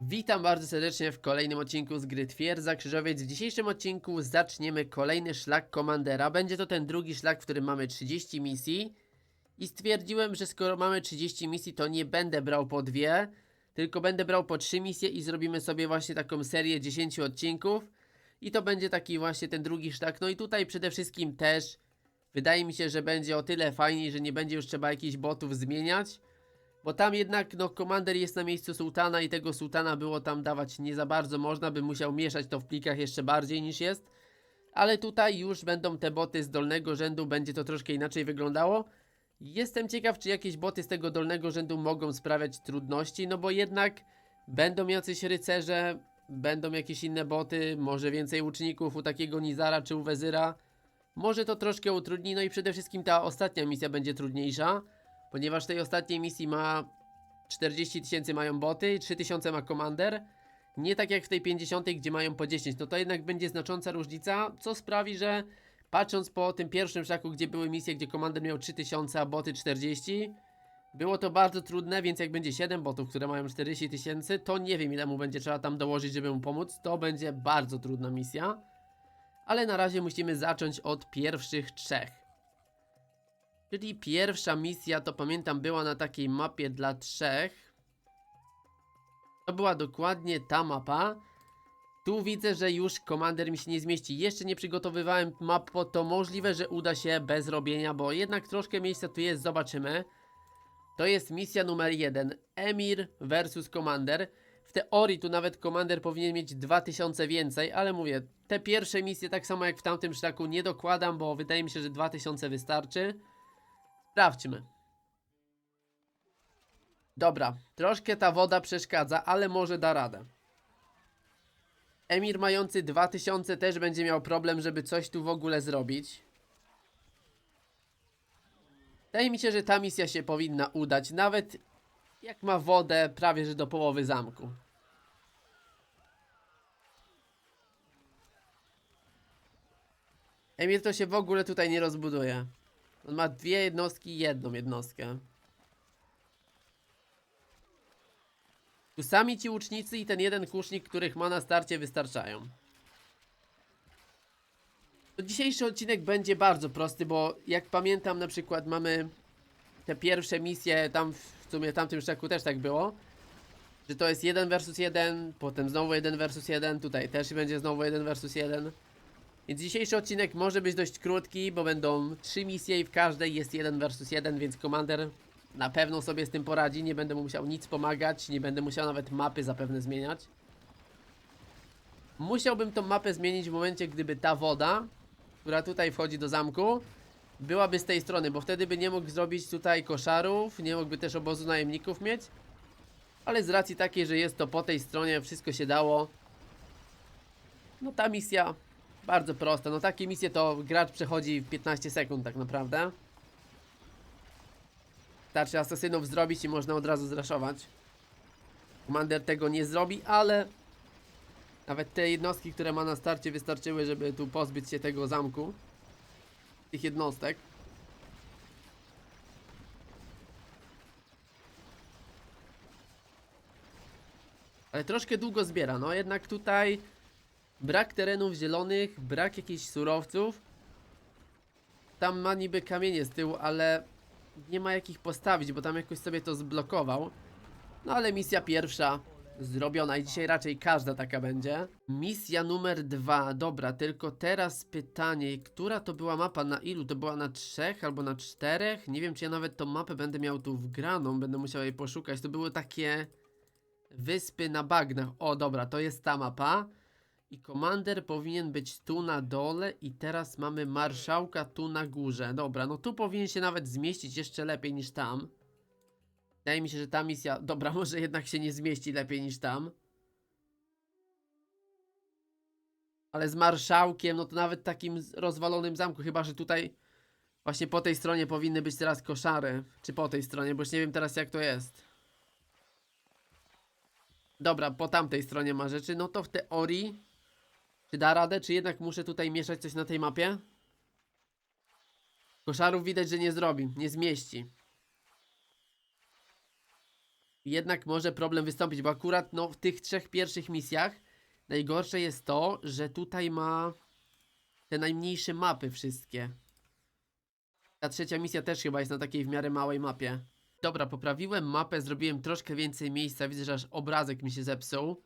Witam bardzo serdecznie w kolejnym odcinku z gry Twierdza Krzyżowiec. W dzisiejszym odcinku zaczniemy kolejny szlak Komandera. Będzie to ten drugi szlak, w którym mamy 30 misji. I stwierdziłem, że skoro mamy 30 misji, to nie będę brał po dwie, tylko będę brał po 3 misje i zrobimy sobie właśnie taką serię 10 odcinków. I to będzie taki właśnie ten drugi szlak. No i tutaj przede wszystkim też wydaje mi się, że będzie o tyle fajniej, że nie będzie już trzeba jakichś botów zmieniać. Bo tam jednak, no, komander jest na miejscu sułtana i tego sułtana było tam dawać nie za bardzo można, by musiał mieszać to w plikach jeszcze bardziej niż jest. Ale tutaj już będą te boty z dolnego rzędu, będzie to troszkę inaczej wyglądało. Jestem ciekaw, czy jakieś boty z tego dolnego rzędu mogą sprawiać trudności, no bo jednak będą jacyś rycerze, będą jakieś inne boty, może więcej łuczników u takiego Nizara czy u Wezyra. Może to troszkę utrudni, no i przede wszystkim ta ostatnia misja będzie trudniejsza. Ponieważ w tej ostatniej misji ma 40 tysięcy mają boty i 3 tysiące ma komander. Nie tak jak w tej 50, gdzie mają po 10. No to jednak będzie znacząca różnica, co sprawi, że patrząc po tym pierwszym szlaku, gdzie były misje, gdzie komander miał 3000, a boty 40, było to bardzo trudne, więc jak będzie 7 botów, które mają 40 tysięcy, to nie wiem ile mu będzie trzeba tam dołożyć, żeby mu pomóc. To będzie bardzo trudna misja. Ale na razie musimy zacząć od pierwszych trzech. Czyli pierwsza misja, to pamiętam, była na takiej mapie dla trzech. To była dokładnie ta mapa. Tu widzę, że już komander mi się nie zmieści. Jeszcze nie przygotowywałem map, bo to możliwe, że uda się bez robienia, bo jednak troszkę miejsca tu jest, zobaczymy. To jest misja numer jeden. Emir versus Commander. W teorii tu nawet Commander powinien mieć 2000 więcej, ale mówię, te pierwsze misje tak samo jak w tamtym szlaku nie dokładam, bo wydaje mi się, że 2000 wystarczy. Sprawdźmy. Dobra, troszkę ta woda przeszkadza, ale może da radę. Emir mający 2000 też będzie miał problem, żeby coś tu w ogóle zrobić. Wydaje mi się, że ta misja się powinna udać, nawet jak ma wodę prawie że do połowy zamku. Emir to się w ogóle tutaj nie rozbuduje. On ma dwie jednostki i jedną jednostkę. Tu sami ci łucznicy i ten jeden kusznik, których ma na starcie wystarczają. To dzisiejszy odcinek będzie bardzo prosty, bo jak pamiętam na przykład mamy te pierwsze misje, tam w sumie tamtym szczeku też tak było, że to jest 1 versus 1, potem znowu 1 versus 1, tutaj też będzie znowu 1 versus 1. Więc dzisiejszy odcinek może być dość krótki, bo będą trzy misje i w każdej jest 1 versus 1, więc komander na pewno sobie z tym poradzi. Nie będę mu musiał nic pomagać, nie będę musiał nawet mapy zapewne zmieniać. Musiałbym tą mapę zmienić w momencie, gdyby ta woda, która tutaj wchodzi do zamku, byłaby z tej strony, bo wtedy by nie mógł zrobić tutaj koszarów, nie mógłby też obozu najemników mieć. Ale z racji takiej, że jest to po tej stronie, wszystko się dało. No ta misja bardzo proste. No takie misje to gracz przechodzi w 15 sekund tak naprawdę. Starczy asasynów zrobić i można od razu zraszować. Commander tego nie zrobi, ale nawet te jednostki, które ma na starcie wystarczyły, żeby tu pozbyć się tego zamku. Tych jednostek. Ale troszkę długo zbiera, no jednak tutaj Brak terenów zielonych, brak jakichś surowców. Tam ma niby kamienie z tyłu, ale nie ma jakich postawić, bo tam jakoś sobie to zblokował. No ale misja pierwsza zrobiona i dzisiaj raczej każda taka będzie. Misja numer dwa, dobra, tylko teraz pytanie, która to była mapa, na ilu? To była na trzech albo na czterech? Nie wiem, czy ja nawet tą mapę będę miał tu wgraną, będę musiał jej poszukać. To były takie wyspy na bagnach. O, dobra, to jest ta mapa. I komander powinien być tu na dole i teraz mamy marszałka tu na górze. Dobra, no tu powinien się nawet zmieścić jeszcze lepiej niż tam. Wydaje mi się, że ta misja... Dobra, może jednak się nie zmieści lepiej niż tam. Ale z marszałkiem, no to nawet takim rozwalonym zamku, chyba że tutaj właśnie po tej stronie powinny być teraz koszary. Czy po tej stronie, bo już nie wiem teraz jak to jest. Dobra, po tamtej stronie ma rzeczy, no to w teorii czy da radę, czy jednak muszę tutaj mieszać coś na tej mapie? Koszarów widać, że nie zrobi, nie zmieści. jednak może problem wystąpić, bo akurat no, w tych trzech pierwszych misjach najgorsze jest to, że tutaj ma te najmniejsze mapy wszystkie. Ta trzecia misja też chyba jest na takiej w miarę małej mapie. Dobra, poprawiłem mapę, zrobiłem troszkę więcej miejsca, widzę, że aż obrazek mi się zepsuł.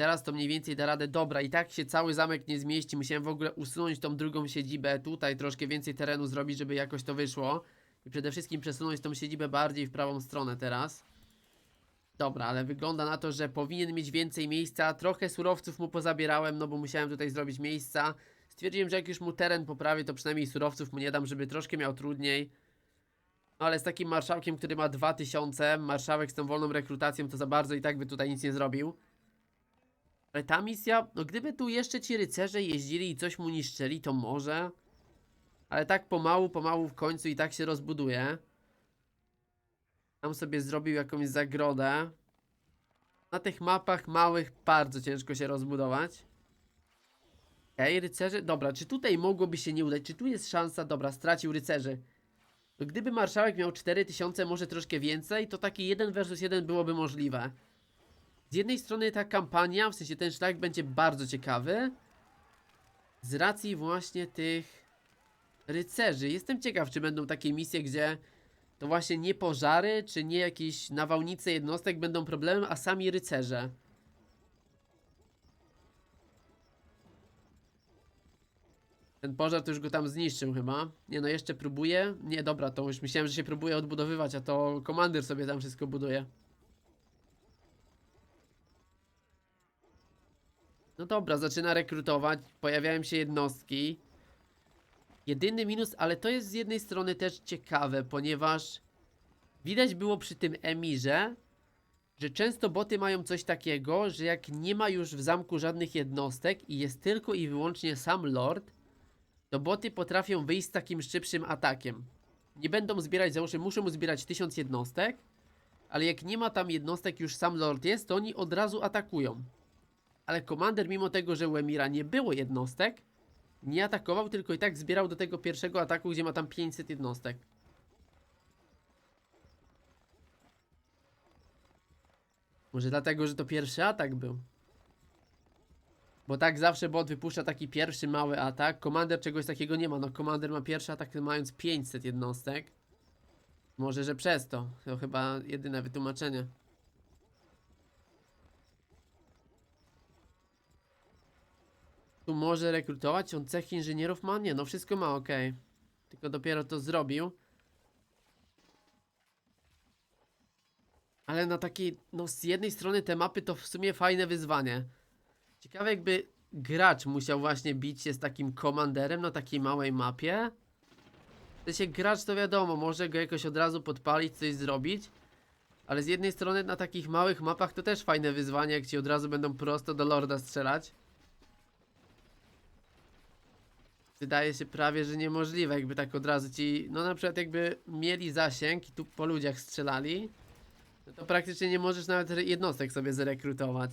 Teraz to mniej więcej da radę. Dobra, i tak się cały zamek nie zmieści. Musiałem w ogóle usunąć tą drugą siedzibę. Tutaj troszkę więcej terenu zrobić, żeby jakoś to wyszło. I przede wszystkim przesunąć tą siedzibę bardziej w prawą stronę teraz. Dobra, ale wygląda na to, że powinien mieć więcej miejsca. Trochę surowców mu pozabierałem, no bo musiałem tutaj zrobić miejsca. Stwierdziłem, że jak już mu teren poprawię, to przynajmniej surowców mu nie dam, żeby troszkę miał trudniej. No ale z takim marszałkiem, który ma 2000, marszałek z tą wolną rekrutacją, to za bardzo i tak by tutaj nic nie zrobił. Ale ta misja, no gdyby tu jeszcze ci rycerze jeździli i coś mu niszczyli, to może. Ale tak pomału, pomału w końcu i tak się rozbuduje. Tam sobie zrobił jakąś zagrodę. Na tych mapach małych bardzo ciężko się rozbudować. Okej, rycerze. Dobra, czy tutaj mogłoby się nie udać? Czy tu jest szansa? Dobra, stracił rycerzy. Gdyby marszałek miał 4000, może troszkę więcej, to taki 1 versus 1 byłoby możliwe. Z jednej strony ta kampania, w sensie ten szlak będzie bardzo ciekawy. Z racji właśnie tych rycerzy. Jestem ciekaw, czy będą takie misje, gdzie to właśnie nie pożary, czy nie jakieś nawałnice jednostek będą problemem, a sami rycerze. Ten pożar to już go tam zniszczył chyba. Nie no, jeszcze próbuje. Nie, dobra, to już myślałem, że się próbuje odbudowywać, a to komandyr sobie tam wszystko buduje. No dobra, zaczyna rekrutować, pojawiają się jednostki. Jedyny minus, ale to jest z jednej strony też ciekawe, ponieważ widać było przy tym emirze, że często boty mają coś takiego, że jak nie ma już w zamku żadnych jednostek i jest tylko i wyłącznie sam lord, to boty potrafią wyjść z takim szybszym atakiem. Nie będą zbierać, załóżmy, muszą zbierać 1000 jednostek, ale jak nie ma tam jednostek, już sam lord jest, to oni od razu atakują. Ale komander, mimo tego, że u Emira nie było jednostek, nie atakował, tylko i tak zbierał do tego pierwszego ataku, gdzie ma tam 500 jednostek. Może dlatego, że to pierwszy atak był. Bo tak zawsze bot wypuszcza taki pierwszy mały atak. Komander czegoś takiego nie ma. No komander ma pierwszy atak mając 500 jednostek. Może, że przez to. To chyba jedyne wytłumaczenie. Tu może rekrutować, on cech inżynierów ma? Nie, no wszystko ma, ok. Tylko dopiero to zrobił. Ale na takiej, no z jednej strony te mapy to w sumie fajne wyzwanie. Ciekawe jakby gracz musiał właśnie bić się z takim komanderem na takiej małej mapie. W sensie gracz to wiadomo, może go jakoś od razu podpalić, coś zrobić. Ale z jednej strony na takich małych mapach to też fajne wyzwanie, jak ci od razu będą prosto do lorda strzelać. Wydaje się prawie, że niemożliwe, jakby tak od razu ci, no na przykład jakby mieli zasięg i tu po ludziach strzelali, no to praktycznie nie możesz nawet jednostek sobie zrekrutować.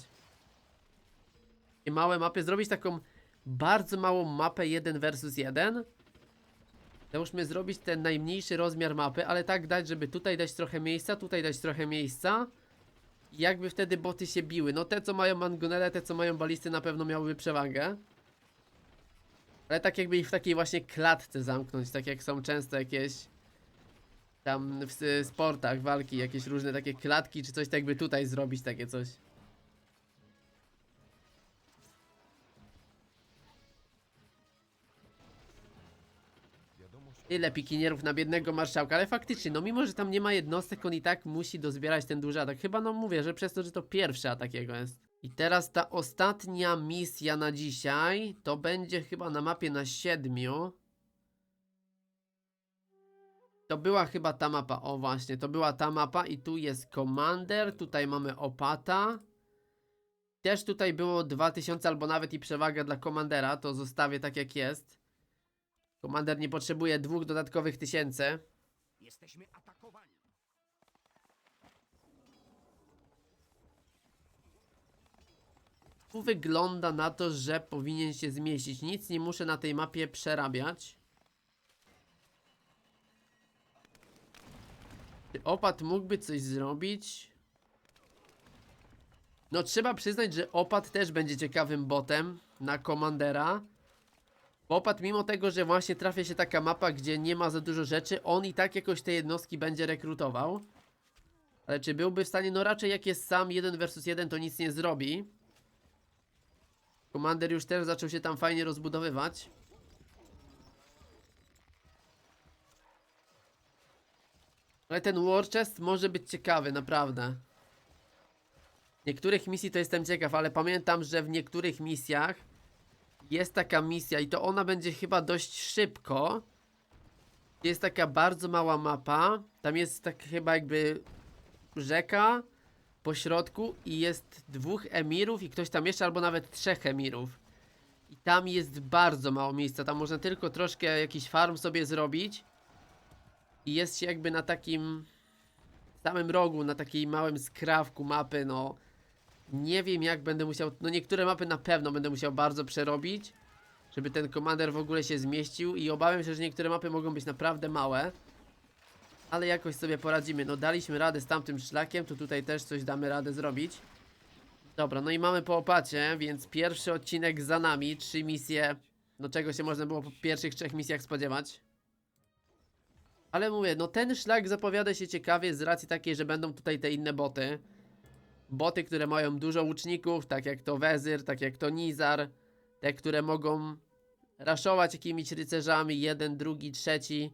I małe mapy, zrobić taką bardzo małą mapę 1 versus 1. Załóżmy zrobić ten najmniejszy rozmiar mapy, ale tak dać, żeby tutaj dać trochę miejsca, tutaj dać trochę miejsca. I jakby wtedy boty się biły. No te co mają mangonele, te co mają balisty na pewno miałyby przewagę. Ale tak jakby ich w takiej właśnie klatce zamknąć, tak jak są często jakieś tam w sportach walki, jakieś różne takie klatki, czy coś tak jakby tutaj zrobić takie coś. Tyle pikinierów na biednego marszałka, ale faktycznie, no mimo, że tam nie ma jednostek, on i tak musi dozbierać ten duży atak. Chyba no mówię, że przez to, że to pierwszy atak jego jest. I teraz ta ostatnia misja na dzisiaj, to będzie chyba na mapie na siedmiu. To była chyba ta mapa, o właśnie, to była ta mapa i tu jest Commander, tutaj mamy Opata. Też tutaj było 2000 albo nawet i przewaga dla Commandera, to zostawię tak jak jest. Komander nie potrzebuje dwóch dodatkowych tysięcy. Jesteśmy Tu wygląda na to, że powinien się zmieścić. Nic nie muszę na tej mapie przerabiać. Czy opat mógłby coś zrobić? No trzeba przyznać, że opat też będzie ciekawym botem na komandera. Opat mimo tego, że właśnie trafia się taka mapa, gdzie nie ma za dużo rzeczy, on i tak jakoś te jednostki będzie rekrutował. Ale czy byłby w stanie? No raczej jak jest sam 1 versus 1 to nic nie zrobi. Komander już też zaczął się tam fajnie rozbudowywać. Ale ten War Chest może być ciekawy, naprawdę. Niektórych misji to jestem ciekaw, ale pamiętam, że w niektórych misjach jest taka misja i to ona będzie chyba dość szybko. Jest taka bardzo mała mapa. Tam jest tak chyba jakby rzeka po środku i jest dwóch emirów i ktoś tam jeszcze, albo nawet trzech emirów. I tam jest bardzo mało miejsca. Tam można tylko troszkę jakiś farm sobie zrobić. I jest się jakby na takim samym rogu, na takiej małym skrawku mapy, no. Nie wiem jak będę musiał, no niektóre mapy na pewno będę musiał bardzo przerobić, żeby ten komander w ogóle się zmieścił i obawiam się, że niektóre mapy mogą być naprawdę małe. Ale jakoś sobie poradzimy, no daliśmy radę z tamtym szlakiem, to tutaj też coś damy radę zrobić. Dobra, no i mamy po opacie, więc pierwszy odcinek za nami, trzy misje, no czego się można było po pierwszych trzech misjach spodziewać. Ale mówię, no ten szlak zapowiada się ciekawie z racji takiej, że będą tutaj te inne boty. Boty, które mają dużo łuczników, tak jak to Wezyr, tak jak to Nizar. Te, które mogą raszować jakimiś rycerzami, jeden, drugi, trzeci.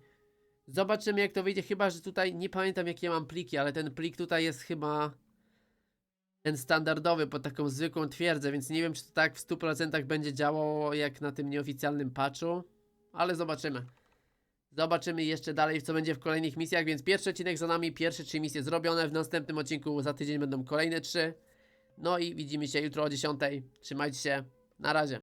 Zobaczymy jak to wyjdzie, chyba że tutaj, nie pamiętam jakie mam pliki, ale ten plik tutaj jest chyba ten standardowy pod taką zwykłą twierdzę, więc nie wiem czy to tak w 100% będzie działało jak na tym nieoficjalnym patchu, ale zobaczymy. Zobaczymy jeszcze dalej, co będzie w kolejnych misjach, więc pierwszy odcinek za nami, pierwsze trzy misje zrobione. W następnym odcinku za tydzień będą kolejne trzy. No i widzimy się jutro o 10. Trzymajcie się, na razie.